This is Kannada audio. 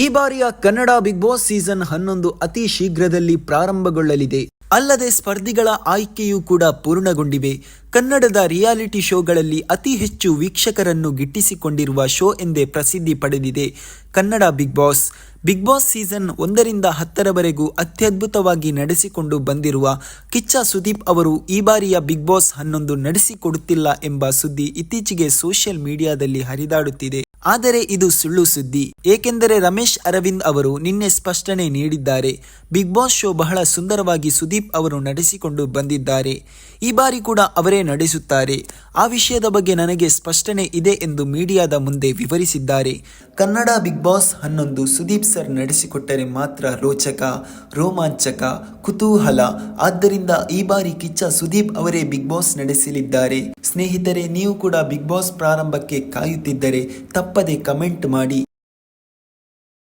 ಈ ಬಾರಿಯ ಕನ್ನಡ ಬಿಗ್ ಬಾಸ್ ಸೀಸನ್ ಹನ್ನೊಂದು ಅತಿ ಶೀಘ್ರದಲ್ಲಿ ಪ್ರಾರಂಭಗೊಳ್ಳಲಿದೆ. ಅಲ್ಲದೆ ಸ್ಪರ್ಧಿಗಳ ಆಯ್ಕೆಯೂ ಕೂಡ ಪೂರ್ಣಗೊಂಡಿವೆ. ಕನ್ನಡದ ರಿಯಾಲಿಟಿ ಶೋಗಳಲ್ಲಿ ಅತಿ ಹೆಚ್ಚು ವೀಕ್ಷಕರನ್ನು ಗಿಟ್ಟಿಸಿಕೊಂಡಿರುವ ಶೋ ಎಂದೇ ಪ್ರಸಿದ್ಧಿ ಪಡೆದಿದೆ. Kannada big boss. Big boss season ಒಂದರಿಂದ ಹತ್ತರವರೆಗೂ ಅತ್ಯದ್ಭುತವಾಗಿ ನಡೆಸಿಕೊಂಡು ಬಂದಿರುವ ಕಿಚ್ಚ ಸುದೀಪ್ ಅವರು ಈ ಬಾರಿಯ ಬಿಗ್ ಬಾಸ್ ಹನ್ನೊಂದು ನಡೆಸಿಕೊಡುತ್ತಿಲ್ಲ ಎಂಬ ಸುದ್ದಿ ಇತ್ತೀಚೆಗೆ ಸೋಷಿಯಲ್ ಮೀಡಿಯಾದಲ್ಲಿ ಹರಿದಾಡುತ್ತಿದೆ. ಆದರೆ ಇದು ಸುಳ್ಳು ಸುದ್ದಿ. ಏಕೆಂದರೆ ರಮೇಶ್ ಅರವಿಂದ್ ಅವರು ನಿನ್ನೆ ಸ್ಪಷ್ಟನೆ ನೀಡಿದ್ದಾರೆ. ಬಿಗ್ ಬಾಸ್ ಶೋ ಬಹಳ ಸುಂದರವಾಗಿ ಸುದೀಪ್ ಅವರು ನಡೆಸಿಕೊಂಡು ಬಂದಿದ್ದಾರೆ. ಈ ಬಾರಿ ಕೂಡ ಅವರೇ ನಡೆಸುತ್ತಾರೆ. ಆ ವಿಷಯದ ಬಗ್ಗೆ ನನಗೆ ಸ್ಪಷ್ಟನೆ ಇದೆ ಎಂದು ಮೀಡಿಯಾದ ಮುಂದೆ ವಿವರಿಸಿದ್ದಾರೆ. ಕನ್ನಡ ಬಿಗ್ ಬಾಸ್ ಹನ್ನೊಂದು ಸುದೀಪ್ ಸರ್ ನಡೆಸಿಕೊಟ್ಟರೆ ಮಾತ್ರ ರೋಚಕ, ರೋಮಾಂಚಕ, ಕುತೂಹಲ. ಆದ್ದರಿಂದ ಈ ಬಾರಿ ಕಿಚ್ಚ ಸುದೀಪ್ ಅವರೇ ಬಿಗ್ ಬಾಸ್ ನಡೆಸಲಿದ್ದಾರೆ. ಸ್ನೇಹಿತರೆ, ನೀವು ಕೂಡ ಬಿಗ್ ಬಾಸ್ ಪ್ರಾರಂಭಕ್ಕೆ ಕಾಯುತ್ತಿದ್ದರೆ ತಪ್ಪದೆ ಕಮೆಂಟ್ ಮಾಡಿ.